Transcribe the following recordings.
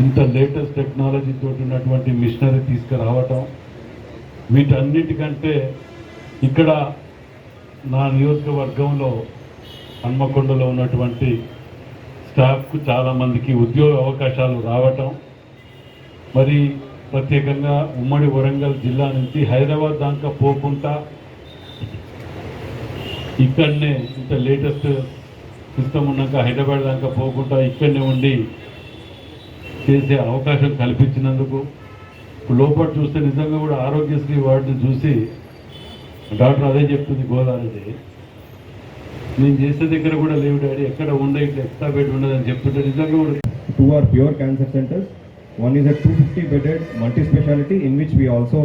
ఇంత latest technology తోటి ఉన్నటువంటి మిషనరీ తీసుకురావటం వీటన్నిటికంటే ఇక్కడ నా నియోజకవర్గంలో హన్మకొండలో ఉన్నటువంటి స్టాఫ్కు చాలామందికి ఉద్యోగ అవకాశాలు రావటం మరి ప్రత్యేకంగా ఉమ్మడి వరంగల్ జిల్లా నుంచి హైదరాబాద్ దాకా పోకుండా ఇక్కడనే ఇంత లేటెస్ట్ సిస్టమ్ ఉన్నాక హైదరాబాద్ దాకా పోకుండా ఇక్కడనే ఉండి చేసే అవకాశం కల్పించినందుకు ఇప్పుడు లోపల చూస్తే నిజంగా కూడా ఆరోగ్యశ్రీ వార్డుని చూసి డాక్టర్ అదే చెప్తుంది గోదావరి నేను చేసే దగ్గర కూడా లేవు డాడీ ఎక్కడ ఉండే ఇట్లా ఎక్స్ట్రా బెడ్ ఉండదు అని చెప్తుంటే నిజంగా కూడా two are pure cancer centers one is a two fifty bedded multi speciality in which we also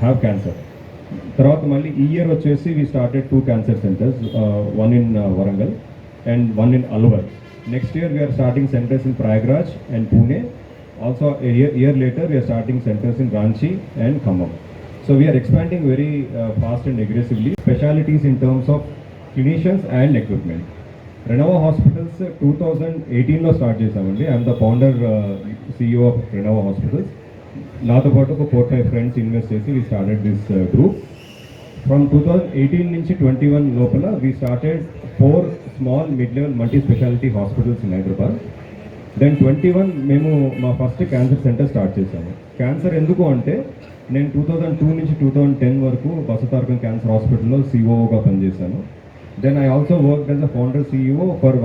have cancer తర్వాత మళ్ళీ ఈ ఇయర్ వచ్చేసి we started two cancer centers one in Warangal and one in Alwar next year we're starting centers in Prayagraj and Pune also year later we're starting centers in Ranchi and Khammam so we're expanding very fast and aggressively specialities in terms of clinicians and equipment Renova hospitals two thousand ఎయిటీన్లో start చేశామండి. I'm the founder CEO of Renova hospitals నాతో పాటు ఒక four five friends invest చేసి we started this group from two thousand eighteen నుంచి twenty one లోపల we started four small mid level multi speciality hospitals in Hyderabad then twenty one మేము మా first cancer centre start చేశాము. Cancer ఎందుకు అంటే నేను two thousand two నుంచి two thousand ten వరకు బసతారకం క్యాన్సర్ హాస్పిటల్లో సిఓఓగా పనిచేశాను. Then I also work as a founder CEO for